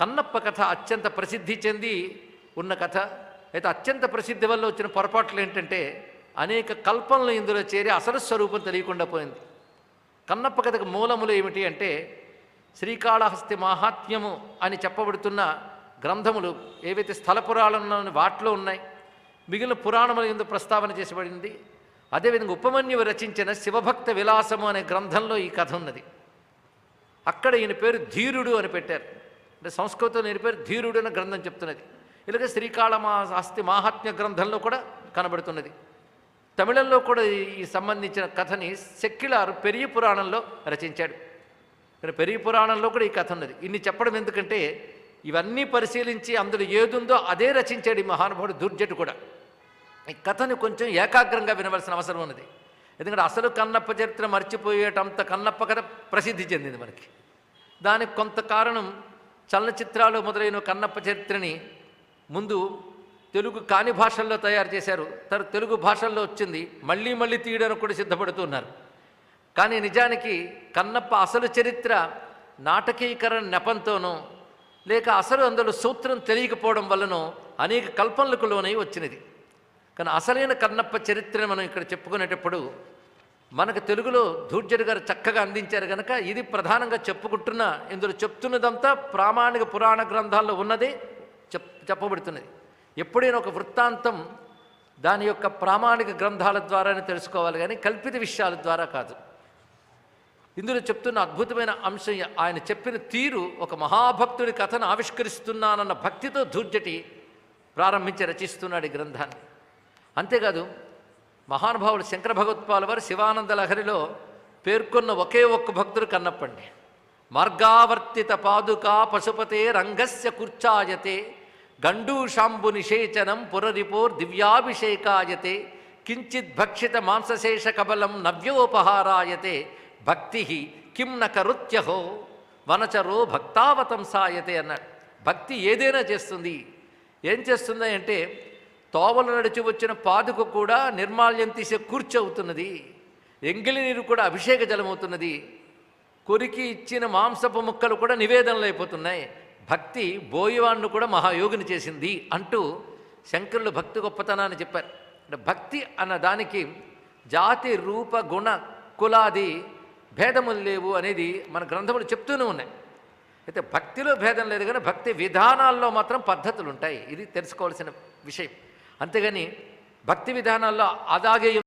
కన్నప్ప కథ అత్యంత ప్రసిద్ధి చెంది ఉన్న కథ. అయితే అత్యంత ప్రసిద్ధి వల్ల వచ్చిన పొరపాట్లు ఏంటంటే అనేక కల్పనలు ఇందులో చేరి అసలు స్వరూపం తెలియకుండా పోయింది. కన్నప్ప కథకు మూలములు ఏమిటి అంటే శ్రీకాళహస్తి మాహాత్మ్యము అని చెప్పబడుతున్న గ్రంథములు ఏవైతే స్థల పురాణంలోని వాటిలో ఉన్నాయి మిగిలిన పురాణముల ఎందు ప్రస్తావన చేసబడింది. అదేవిధంగా ఉపమన్యువు రచించిన శివభక్త విలాసము అనే గ్రంథంలో ఈ కథ ఉన్నది. అక్కడ ఈయన పేరు ధీరుడు అని పెట్టారు. అంటే సంస్కృతం ఈయన ధీరుడు అనే గ్రంథం చెప్తున్నది. ఇలాగే శ్రీకాళమా అస్తి మాహాత్మ్య గ్రంథంలో కూడా కనబడుతున్నది. తమిళంలో కూడా ఈ- సంబంధించిన కథని సెక్యులారు పెరియ పురాణంలో రచించాడు. ఇక్కడ పెరియ పురాణంలో కూడా ఈ కథ ఉన్నది. ఇన్ని చెప్పడం ఎందుకంటే ఇవన్నీ పరిశీలించి అందులో ఏదుందో అదే రచించాడు ఈ మహానుభావుడు దుర్జటు కూడా. ఈ కథను కొంచెం ఏకాగ్రంగా వినవలసిన అవసరం ఉన్నది. ఎందుకంటే అసలు కన్నప్ప చరిత్ర మర్చిపోయేటంత కన్నప్ప కథ ప్రసిద్ధి చెందింది మనకి. దానికి కొంత కారణం చలనచిత్రాలు మొదలైన కన్నప్ప చరిత్రని ముందు తెలుగు కాని భాషల్లో తయారు చేశారు. తర్వాత తెలుగు భాషల్లో వచ్చింది. మళ్ళీ మళ్ళీ తీయడానికి కూడా సిద్ధపడుతున్నారు. కానీ నిజానికి కన్నప్ప అసలు చరిత్ర నాటకీకరణ నెపంతోనో లేక అసలు అందులో సూత్రం తెలియకపోవడం వల్లనో అనేక కల్పనలకు లోనై వచ్చినది. కానీ అసలైన కన్నప్ప చరిత్రను మనం ఇక్కడ చెప్పుకునేటప్పుడు మనకు తెలుగులో ధూర్జడి గారు చక్కగా అందించారు కనుక ఇది ప్రధానంగా చెప్పుకుంటున్న ఇందులో చెప్తున్నదంతా ప్రామాణిక పురాణ గ్రంథాల్లో ఉన్నదే చెప్ చెప్పబడుతున్నది. ఎప్పుడైనా ఒక వృత్తాంతం దాని యొక్క ప్రామాణిక గ్రంథాల ద్వారానే తెలుసుకోవాలి కానీ కల్పిత విషయాల ద్వారా కాదు. ఇందులో చెప్తున్న అద్భుతమైన అంశం ఆయన చెప్పిన తీరు ఒక మహాభక్తుడి కథను ఆవిష్కరిస్తున్నానన్న భక్తితో ధూర్జటి ప్రారంభించి రచిస్తున్నాడు ఈ గ్రంథాన్ని. అంతేకాదు మహానుభావుడు శంకర భగవత్పాల వారు శివానంద లహరిలో పేర్కొన్న ఒకే ఒక్క భక్తుడు కన్నప్పండి. మార్గావర్తిత పాదుకా పశుపతే రంగస్య కుర్చాయతే గండూషాంబు నిషేచనం పురరిపోర్ దివ్యాభిషేకాయతే కించిత్ భక్షిత మాంసశేష కబలం నవ్యోపహారాయతే భక్తి కిం నకరుత్యహో వనచరో వనచరో భక్తావతంసాయతే అన్నాడు. భక్తి ఏదైనా చేస్తుంది. ఏం చేస్తుంది అంటే తోవలు నడిచి వచ్చిన పాదుక కూడా నిర్మాల్యం తీసే కూర్చవుతున్నది ఎంగిలి నీరు కూడా అభిషేక జలమవుతున్నది కొరికి ఇచ్చిన మాంసపు ముక్కలు కూడా నివేదనలు అయిపోతున్నాయి. భక్తి బోయవాణ్ణి కూడా మహాయోగిని చేసింది అంటూ శంకరులు భక్తి గొప్పతనాన్ని చెప్పారు. అంటే భక్తి అన్న దానికి జాతి రూప గుణ కులాది భేదములు లేవు అనేది మన గ్రంథములు చెప్తూనే ఉన్నాయి. అయితే భక్తిలో భేదం లేదు కానీ భక్తి విధానాల్లో మాత్రం పద్ధతులు ఉంటాయి. ఇది తెలుసుకోవాల్సిన విషయం. అంతేగాని భక్తి విధానాల్లో అదాగే